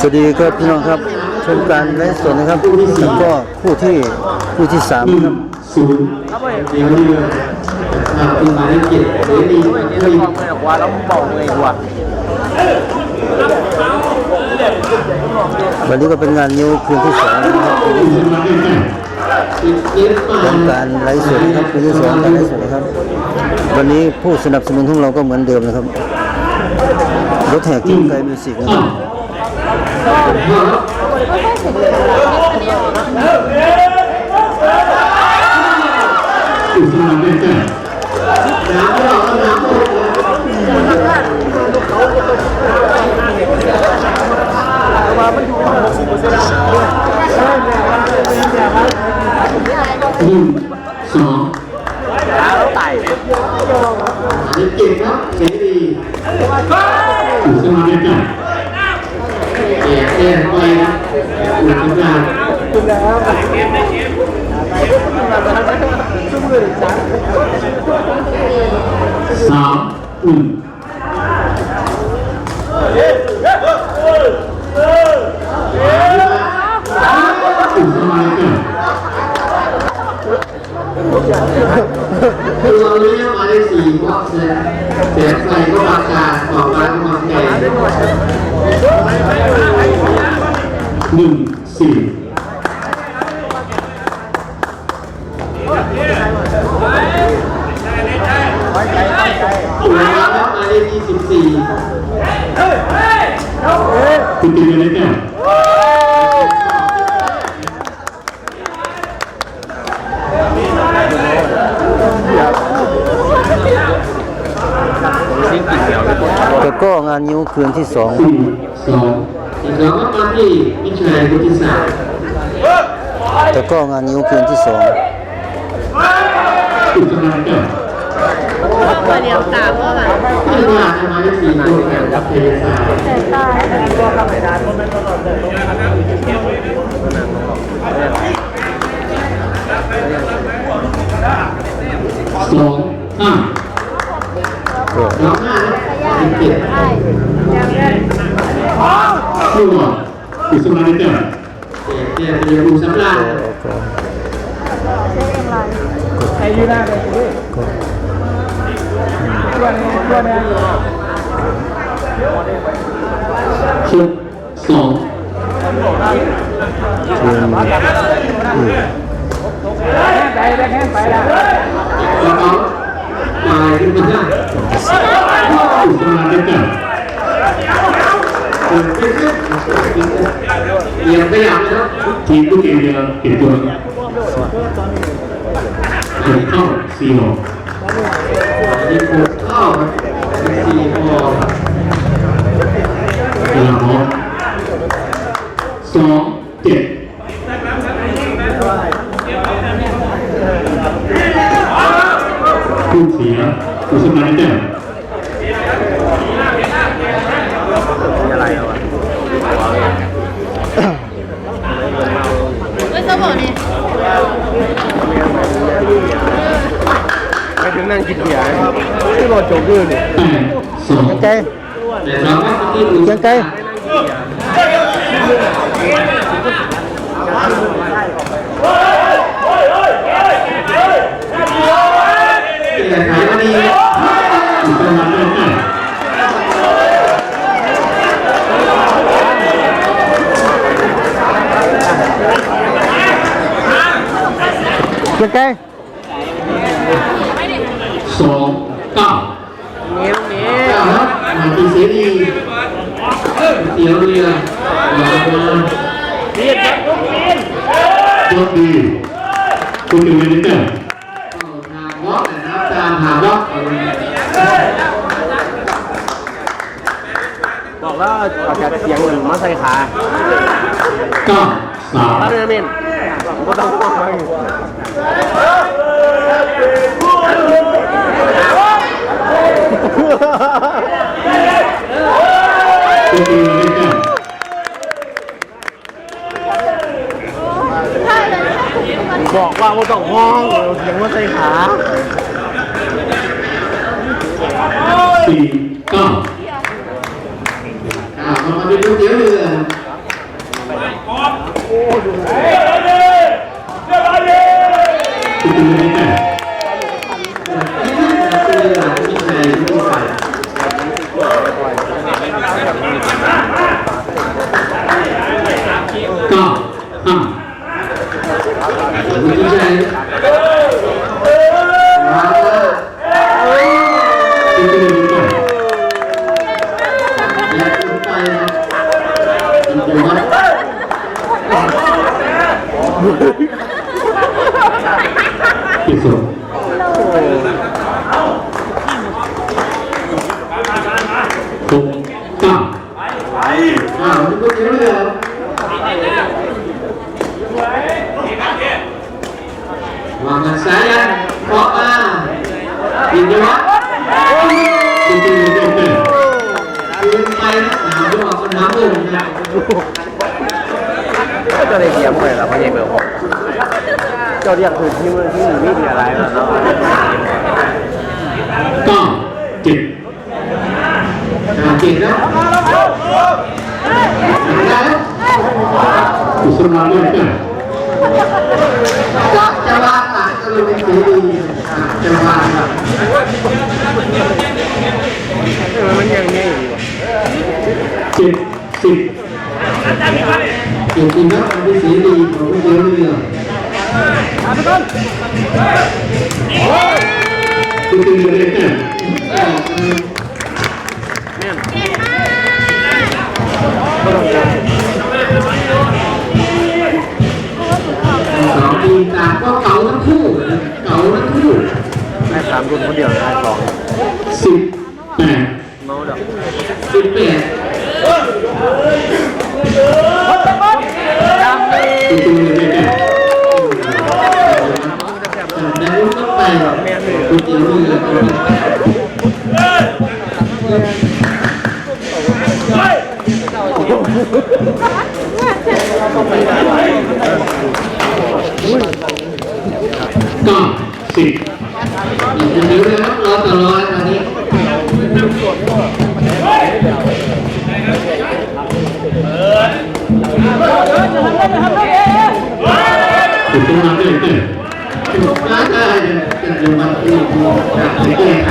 สวัสดีครับพี่น้องครับชมการไลฟ์สดนะครับแล้วก็คู่ที่คู่ที่สามครับศูนย์เดียวเรือครับเป็นหมายเลขเจ็ดเดี๋ยวดีเดี๋ยวมองเลยว่าแล้วเบาเลยกว่าวันนี้ก็เป็นงานนิ้วคืนที่สองนะครับคุณสมาธิแก่ติดเย็บมาชมการไลฟ์สดนครับคืนที่สองการไลฟ์สดนครับ วันนี้ผู้สนับสนุนของเราก็เหมือนเดิมนะครับ รถแห่กินไก่มิวสิกนะคอ้ารัวบห้าคุณสมาธิแก่น้ำเราก็น้ำหมดหนึ่งสอง แล้วไต่ อันนี้เก่งครับเสรีคุณสมาธิแก่แก่แก่ไปนะคุณสมาธิสามหนึ่งคุณสมาธิแก่คือเราเรียกมาได้สี่บล็อกเลยแสงไฟก็บางการต่อมาก็บางแก่ หนึ่งสี่ตัวแล้วมาได้ที่สิบสี่คุณตีกันเลยแก่ซิงกินเดียวเลยแล้วก็งานนิ้วคืนที่สองสี่สอง สองก็มาที่มิชัยพุทธิศาสตร์แล้วก็งานนิ้วคืนที่สองคุณสมาธิแก่ตัวเดียวกาก็แบบที่มาทำไมสี่ตัวแข่งกับเทศา คุณสมาธิแก่เดี๋ยวเดี๋ยวดูสำราญก็ใครยืนหน้าเลยด้วยก็ตัวนี้ตัวนี้ชุดสองคืนอืมไปได้แค่ไปละแล้วก็ตายขึ้นมาได้คุณสมาธิแก่ เรียนไม่อยากนะครับทีมลูกเอเดียเห็นตัวเห็นเข้าสี่หกนี่หกเข้าสี่หกเวลาพร้อมสองเจ็ดผู้เสียผู้ชนะแก่อะไร นั่งกินเบียร์ที่รอจบด้วยเนี่ย แปดสอง ไก่ แต่เราไม่ที่ดู เชียงไก่ แต่ขายวันนี้ผู้ชนะแก่ เชียงไก่ ตี๋ยวเรือหลอกมาโชคดีคุณถึงเงินแก่ทางวอกนะครับตามหาวอกบอกแล้วเอาจากเสียงเงินมาใส่ขาเก้าสามถ้าเรื่องนี้ก็ต้องมองไป คุณถึงเงินแก่ บอกว่าว่าต้องห้องเสียงว่าใส่ขาสี่เก้าอ่ามาเป็นก๋วยเดี๋ยวเลยคุณดูได้แต่เรือมีใครมีใคร ก็ห้าคุณดูใจมาคุณดูได้และคุณไปนะคุณดูว่าที่สุดหกเก้าอ้าวนี่ก็เยอะเลยวางกันซ้ายยันเคาะมายิงจังหวะจริงๆเลยเต็มๆยืนไปนะหนาวด้วยคนน้ำเลย นะก็เลยเกียร์ไปแล้วพะเยเบลเจ้าเรียกคือที่มันที่มีมีอะไรแล้วเนาะเก้าเจ็ดอ่าเจ็ดแล้วแล้วอุสมาเล่นกันจะจะวางหลังก็เลยเป็นสีดีอ่าจะวางครับมันยังไงอยู่เจ็ดสิบ เจ็ดจริงครับเป็นสีดีของผู้เดียวเรือคุณตีเล่นกันสองทีมตาก็เก่าทั้งคู่เก่าทั้งคู่ได้สามคนคนเดียวได้สอง ถูกต้องมาได้แต่ถูกมาได้แต่เดี๋ยมันคือจะแก้ไข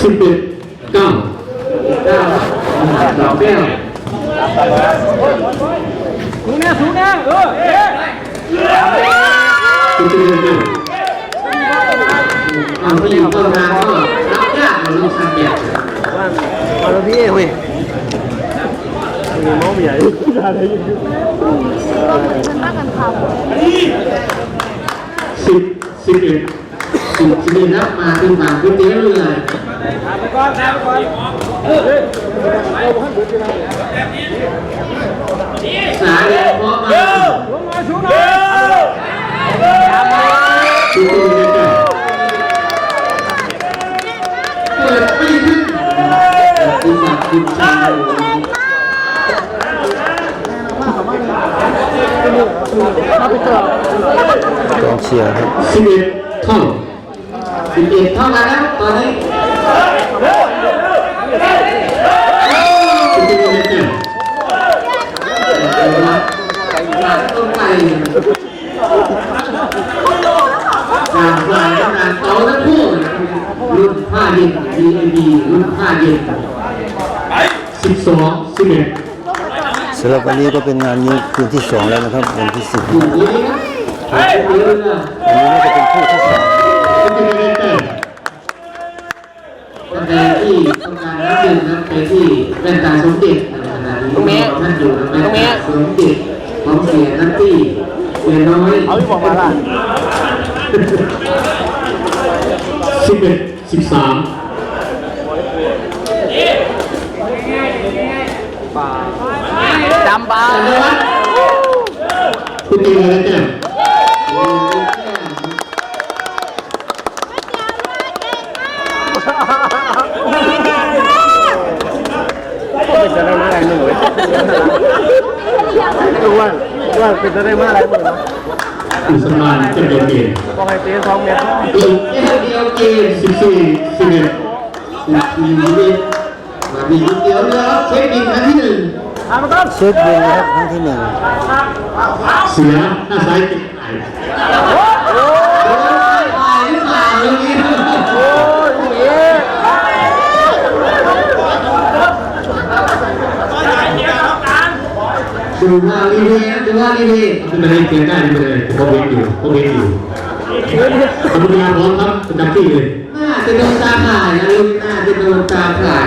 สิบเอ็ดเก้าเก้าดอกแก้วถูแน่ถูแน่เออ คุณจะเรียนด้วยเอาผู้หญิงเข้างก็รับยากกว่าลูกสังเกตว่าเอาแล้วพี่เฮ้ยมีเมาใหญ่อะไรอยู่สิบสิบเอ็ดสิบสิบเอ็ดรับมาเป็นฝั่งก๋วยเตี๋ยวเรือไปก่อนไปก่อนสายแดงพร้อมา ลงมาชูหน่อยคุณจะเรียนด้วยเกิดไม่ขึ้นคุณสักคุณชายกองเชียร์ครับสิบเอ็ดเท่าสิบเอ็ดเท่ากันแล้วตอนนี้คุณจะเรียนด้วยต้นไก่การปลายการโตทั้งคู่ รุ่นผ้าเย็นดีดีรุ่นผ้าเย็นสิบสองสิบเอ็ดสำหรับวันนี้ก็เป็นงานนี้คืนที่สองแล้วนะครับวันที่สิบอยู่นี้นะเดี๋ยวนะวันนี้น่าจะเป็นคู่ที่สามคุณจะเรียนด้วยแสดงที่ต้องการรับเงินนั้นไปที่แว่นตาสมเด็จในขณะนี้ท่านอยู่ในแว่นตาสมเด็จของเสียนัตตี้เสียน้อยเอาที่บอกมาละ สิบเอ็ดสิบสามจำปาคุณตีอะไรแก้วเป็นจะได้ไม่ได้หนึ่งเลยว่าว่าเป็นจะได้เมื่อไรหมด อุสมานจะเดียวเกมบอกให้เต้สองเมตรอีเดียวเกมสิบสี่สิบเอ็ดสิบสี่สิบเอ็ดมาดีเดียวเดียวเช็คบินครั้งที่หนึ่งเช็คบินครับครั้งที่หนึ่งเสียหน้าซ้ายติดไหนโอ้ยตายหรือเปล่าเมื่อกี้ ดูว่าลีเดียดูว่าลีเดียเป็นอะไรเปลี่ยนได้ไม่เป็นไรผมเวทอยู่ผมเวทอยู่ขอบคุณงานพร้อมครับประจำที่เลยน่าจะโดนตาข่ายนะลูกน่าจะโดนตาข่าย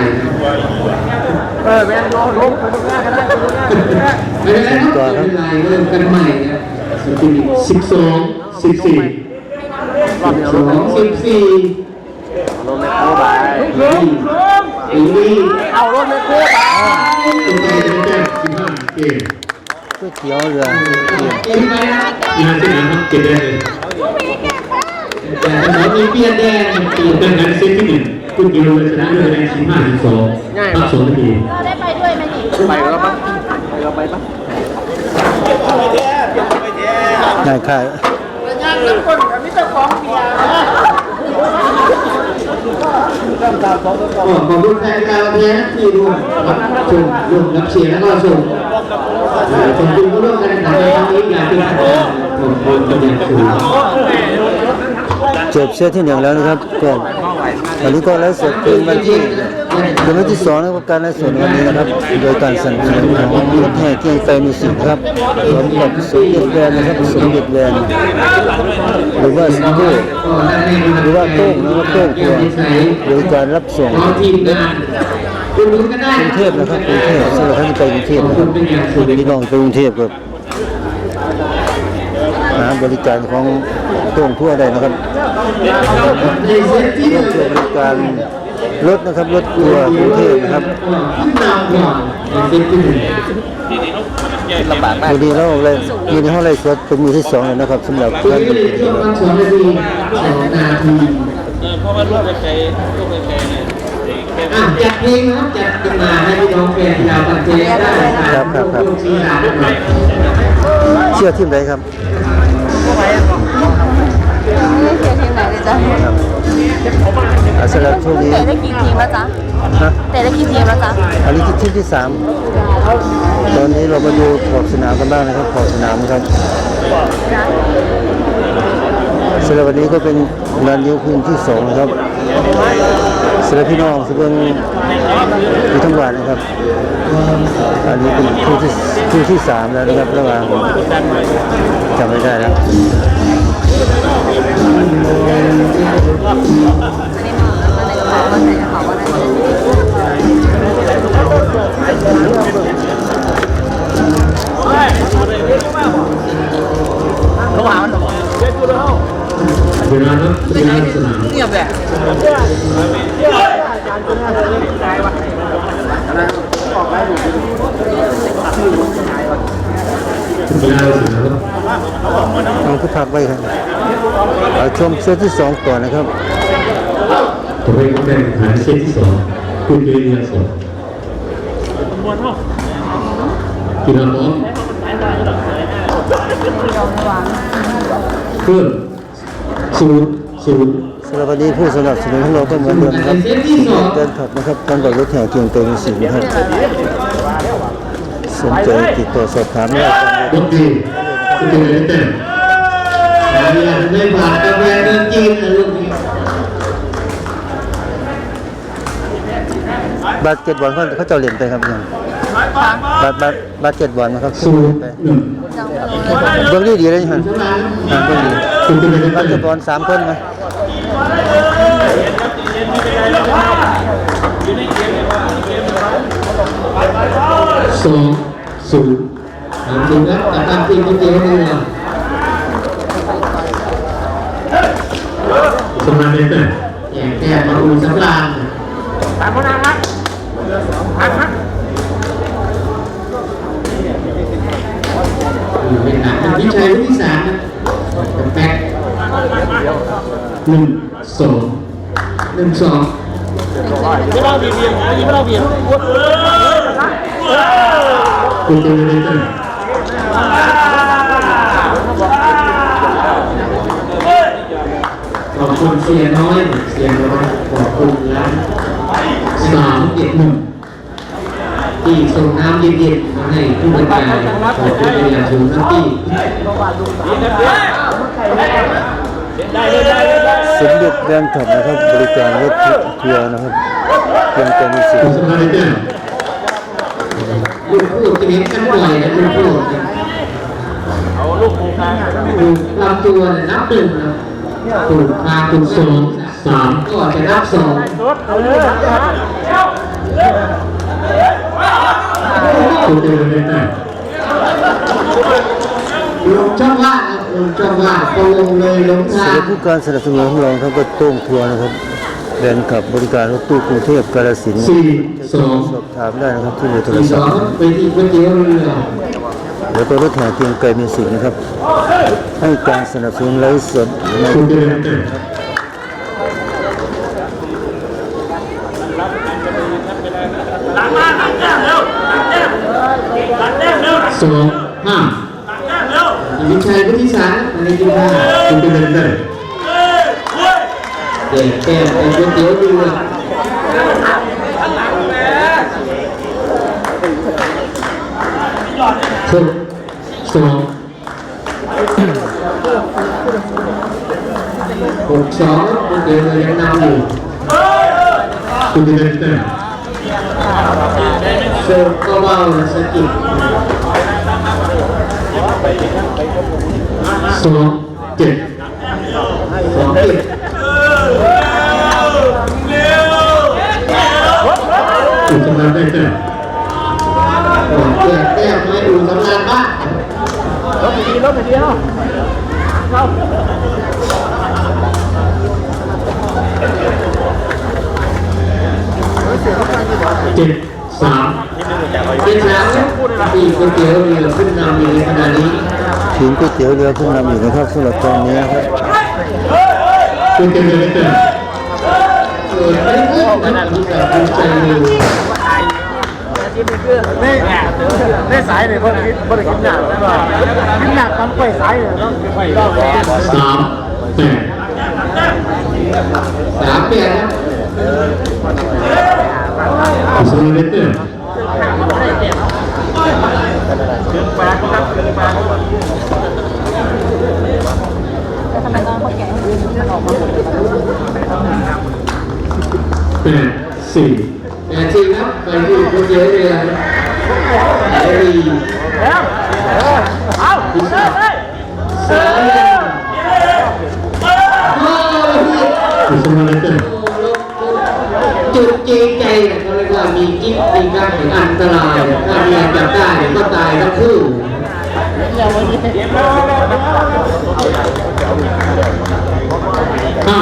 เออแม่ลงลงไปตรงหน้ากันได้ตรงหน้ากันได้ไม่เป็นไรครับไม่เป็นไรเริ่มกันใหม่นะสิบสองสิบสี่รอบเดียวสองสิบสี่ลงในโค้ไปอีกนี่เอาลงในโค้ไปเป็นไงเป็นแจ้งสิบห้าเกม ก๋วยเตี๋ยวเรือเกียรเกมไปนะยี่ห้าสิบห้าครับเกมแรกเลยแต่สมัยมีเปลี่ยนแดงเปลี่ยนเป็นการเซตที่หนึ่งคุณกิโลชนะด้วยคะแนนสิบห้าสิบสองพักสองนาทีเราได้ไปด้วยไหมนี่ไปแล้วปะไปแล้วไปปะนายค่ายก็ขอบคุณแฟนการเพียที่ร่วมรับชมร่วมรับเชียร์แล้วก็ชม ขอบคุณผู้ร่วมการแข่งขันในครั้งนี้อย่างเป็นทางการขอบคุณเป็นอย่างสูงจบเซตที่หนึ่งแล้วนะครับก็วันนี้ก็ไลฟ์สดเป็นวันที่เป็นวันที่สองนะครับการไลฟ์สดวันนี้นะครับ โดยการสนับสนุนของรถแห่เกียงไฟมิวสิกครับสมกับสมเด็จแวนนะครับสมเด็จแวนหรือว่าสกูหรือว่าโต้งนะครับโต้งตัวบริการรับส่งพร้ อมทีมงานคุณรู้กันได้กรุงเทพนะครับกรุงเทพสำหรับท่านไปกรุงเทพนะครับพี่น้องไปกรุงเทพครับหาบริการของโต้งทั่วได้นะครับเซตที่หนึ่งบริการรถนะครับรถทัวร์กรุงเทพนะครับขึ้นนำก่อนในเซตที่หนึ่งลำบากมากวันนี้เราเลยมีในห้องไลฟ์สดเป็นมือที่สองแล้วนะครับสำหรับท่านก็เลยช่วงวันสองนาทีสองนาร อะจัดเพลงนะครับจัดกันมาให้พี่น้องแฟนชาวบันเทิงได้ครับลูกชีหาหน่อยเชื่อทีมใดครับไม่ได้เชียร์ทีมไหนเลยจ้ะอ่าสำหรับช่วงนี้เตะได้กี่ทีมแล้วจ๊ะนะเตะได้กี่ทีมแล้วจ๊ะอันนี้ที่ที่สามตอนนี้เรามาดูขอบสนามกันบ้างนะครับขอบสนามนะครับสำหรับวันนี้ก็เป็นงานยิ้วพื้นที่สองนะครับสำหรับพี่น้องสำหรับอยู่ทั้งวันนะครับ อันนี้เป็นคู่ที่คู่ที่สามแล้วนะครับระหว่างจำไม่ได้แล้วเขาหามันหรอเจ๊กูแล้ว ลาครับเวลาสนามเงียบแหละเวลาสนามครับเอาคือพักไว้ครับเอาชมเซตที่สองก่อนนะครับตัวเองเป็นฐานเซตที่สองคุณเรียนสองกีฬาพร้อมเพิ่ม ศูนย์ศูนย์สำหรับวันนี้ผู้สนับสนุนของเราก็เหมือนเดิมนะครับเดินถัดนะครับการกับรถแห่เกียงเตยมีสินะครับสนใจติดต่อสอบถามได้ครับดนตรีคุณเรียนเต้นอันนี้อาจจะไม่ผ่านกาแฟเมืองจีนนะลูกนี้บาสเกตบอลเขาเขาจะเล่นไปครับยังบาสบาสบาสเกตบอลนะครับศูนย์ไปหนึ่งเบิ่งดีดีเลยฮะสนามอ่าเบิ่งดีคุณ เรียนบาสเกเต้ตนบอลสามคนนะสองศูนย์ทำจริงครับแต่ตามจริงก็เจียวเลยนะสมานเต้นแย่แก้มาอูสักลางตามคนนั้นครับพักพักเป็นหนักเป็นวิชัยที่สามนะแป๊ก หนึ่งสองหนึ่งสองยิ้มเราเบียยิ้ม่เราเบียกูดูเลยจ้ขอบคุณเสียน้อยเสียน้อยขอบคุณล้านสามเจ็ดหนึ่งที่ส่งน้ำเย็นๆมาให้ผู้บริการขอบคุณเรียนชูทั้งที่ สมเด็จแดนขับนะครับ บริการรถทัวร์นะครับเพียงแต่มีสิทคุณธิ์สมภารเจ้าลูกพูดจะเห็นกันบ่อยนะลูกพูดเนี่ยเอาลูกปูคางถูกลำตัวเนี่ยนับหนึ่งนะถูกพาถูกสองสามก็จะนับสองรถเอาเลยถูกเดินเลยนะลงช่องว่าง ครับลงช่องว่างพอลงเลยลงสำทาหรับผู้การสนับสนุนของเราครับก็โต้งทัวร์นะครับแดนขับบริการรถตู้กรุงเทพกาฬสินธุ์สี่สองสอบถามได้นะครับที่เบอร์โทรสี่สศัพองท์ไปที่ก๋วยเตี๋ยวเรือแล้วก็รถแห่เกรียงไกรมีสิทธิ์นะครับ ให้การสนับสนุนไลฟ์สดในถูกเดินเลยหลังมาหลังแก้มเร็วหลังแก้มหลังแก้มเร็วสองห้า วิชัยพุทธิสารในกีฬาถูกเดินเลยเฮ้ยเฮ้ยเด็กแก้มเป็นก๋วยเตี๋ยวเรือหกสองหกสองก๋วยเตี๋ยวเรือยังนำอยู่คุณเดินเต้นเสิร์ฟก็เบาๆสกิด สองเจ็ดสองเจ็ดอุ่นสำราญได้แต้มแก้แก้มไม่อุ่นสำราญบ้างรถดีรถเดีเข้าเจ็ดสาม เจ็ดสามปีก๋วยเตี๋ยวเรือขึ้นนำอยู่ในขณะนี้ทีมก๋วยเตี๋ยวเรือขึ้นนำอยู่นะครับสำหรับตอนนี้ครับก๋วยเตี๋ยวเรือได้แต้มเกิดไม่ขึ้นนะที่แบบภูมิใจอยู่แม่แม่สายเนี่ยเพิ่งคิดเพิ่งคิดหนักแล้วก็คิดหนักทำไปสายเนี่ยต้องไปรอบแรกสามแปดสามแปด นะอุ่นสำราญได้แต้มทำไมต้องเขาแกะให้มันออกมาหมดเลยแปดสี่แปดสี่ครับไปที่ก๋วยเตี๋ยวเรือสายดีแล้วเอาเริ่มเลยสายโอ้ยคุณสมาเลเตอร์จุดเจงใจเนี่ยเขาเรียกว่ามีกิ๊บมีการถึงอันตรายถ้าเมียจับได้เนี่ยก็ตายทั้งคู่ห้า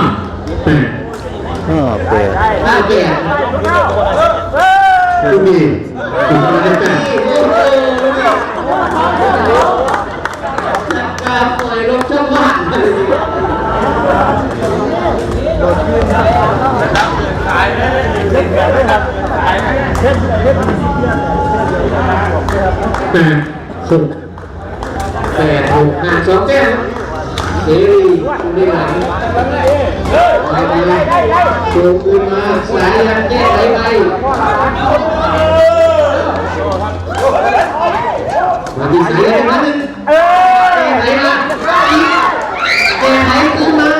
แปดห้าแปดห้าแก่คุณดีคุณสมาเลเตอร์ การปล่อยลงช่องว่าง แปดหกแปดหกห้าสองแก้วเสรีคุณดีหลังไปเลยโจมคืนมาสายยันแก้ไหลไปมาที่สายยันนั้นนึงแก้ไหลมาแก้ไหลขึ้นมา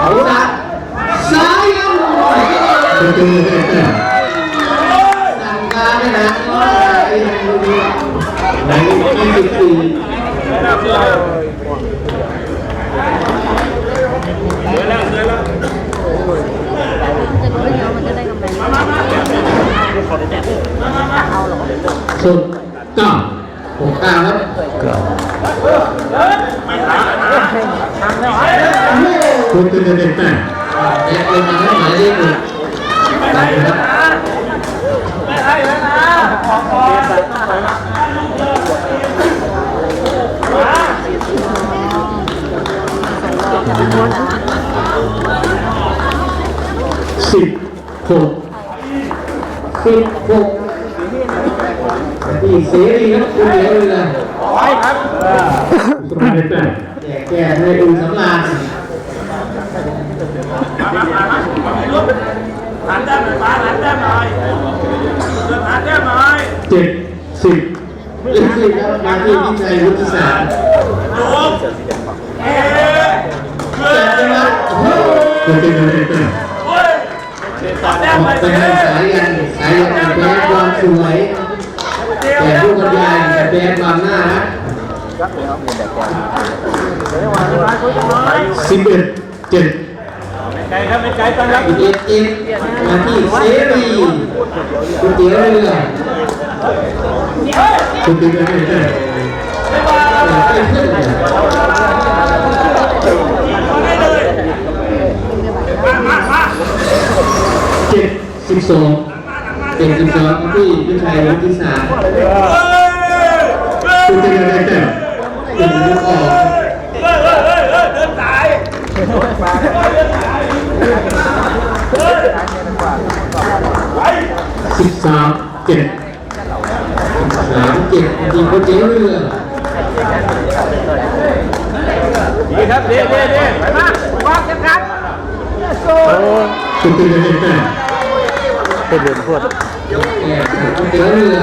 เอาละสายยัน คุณดีได้แต้ม สั่งการนะนะไอ้ดูดีในยี่สิบสี่ จะรู้ได้ไงว่ามันจะได้กำไร สุดก้าหกเก้าครับเก้าคุณดีได้แต้มแยกเป็นมาให้หมายเลขหนึ่งตัดนะครับสิบหก สิบหกนี่เสรีนั้คุเหลียวเลยนะไปครับสบาแก้แจกแจกในอุสำราญหันได้หน่อยมาหันได้หน่อยหันได้หน่เจ็ดสิบเจ็สิบครับมาที่พิชัยวุฒิศาสตร์โอ้เอ้ยเกิดอะไรขึ้นเกิดอะไรขึ้นเกิดอะไรขึ้น สวยแต่ผู้บรรยายแบดความน่ารักสิบเอ็ดเจ็ดไกลครับไม่ไกลตั้งรับอีกเอ็ดเอ็ดมาที่เสรีก๋วยเตี๋ยวเรือตัวเต็งได้แต้มเป็นขึ้นเจ็ดสิบสอง เป็นสิบสองที่วิชัยวุฒิศาสตร์ตัวเต็งได้แต้มเป็นลูกออกสิบสามเจ็ดสามเจ็ดทีก๋วยเตี๋ยวเรือดีครับดีดีดีไปมากวางกันกันโอ้ยตัวเต็งได้แต้น เดือนพวดแอบก๋วยเตี๋ยวเรือ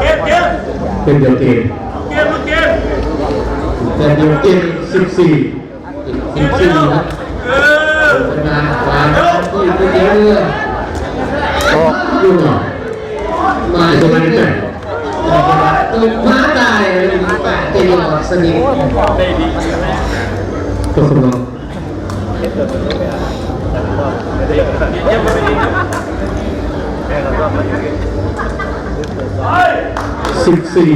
เก็บเก็บเป็นเดียวเกมเก็บเก็บแต่เดียวเจ็ดสิบสี่สิบสี่ครับเป็นมาขวาที่ก๋วยเตี๋ยวเรือออกลูกหล่อมาตัวที่เต็งเรืได้ต้มตกม้าตายเลยปากเจริญออกสนิ ทตัวสำรองสิบสี่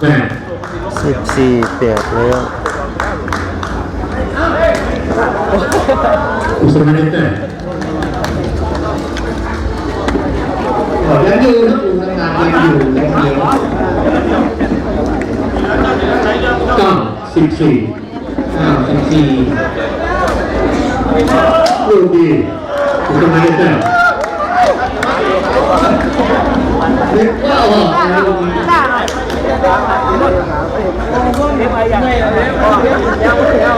แปดสิบสี่แปดแล้วอุสมานได้แต้มแล้วอยู่นะปูทำงานยังอยู่ยังเดียวเก้าสิบสี่อ้าสิบสี่ ลูกดีอุสมานได้แต้มนึกว่าออกนะลูกนี้ไปอย่างไรยังไม่เอา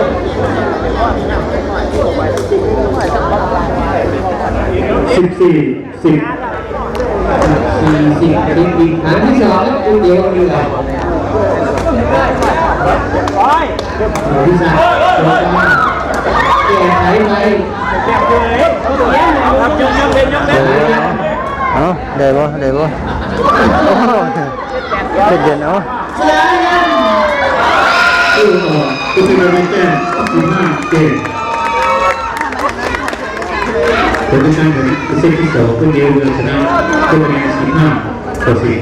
สิบสี่สิบสี่สิบสิบอีกครั้งที่สองแล้วก๋วยเตี๋ยวเรือร้อยที่สามแก้ไขไหมเก็บเลยทำยังยังเป็นยังเป็นเอาได้บ่ได้บ่โอ้โหเป็นเดือนเอาสายยันลูกหล่ออุสมานได้แต้มสิบห้าเกมผลการแข่งขันเซตที่สอง เพื่อเดียวเรือชนะด้วยคะแนนสิบห้าต่อสี่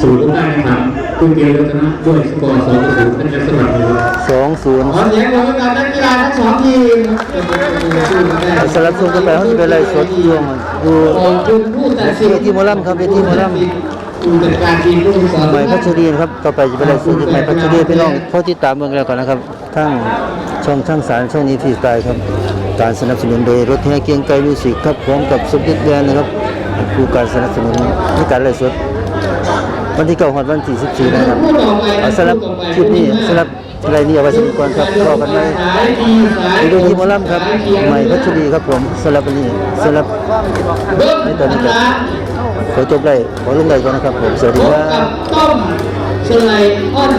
สูตรการแข่งขันเพื่อเดียวเรือชนะด้วยสกอร์สองต่อศูนย์เป็นการสนับสนุนสองศูนย์ขอเสียงปรบมือกับนักกีฬาทั้งสองทีมสู้กันได้สลับส่งกันไปเขาจะไปไล่สดอยู่อยู่ขอบคุณผู้ตัดสินเวทีหมอลำครับเวทีหมอลำผู้จัดการทีมผู้ฝึกสอนใหม่พัชรีนะครับต่อไปจะไปไล่สดที่ใหม่พัชรีพี่น้องพอติดตามเมืองแล้วก่อนนะครับทั้งช่องทั้งสารช่องนี้ที่กายครับ การสนับสนุนโดยรถแห่เกียงไกรมิวสิกครับพร้อมกับสมเด็จแดนนะครับผู้การสนับสนุนในการไล่สด วันที่เก้าหอดวันที่สิบสี่นะครับเอาสำหรับคลิปนี้สำหรับอะไรนี่เอาไว้สำหรับก่อนครับรอกันไหมดูที่มอลำครับใหม่พัชรีครับผมสำหรับวันนี้สำหรับเบิ้มในตอนนี้ครับขอจบเลยขอลงเลยก่อนนะครับผมสวัสดีครับบต้มสไลด์อ้อน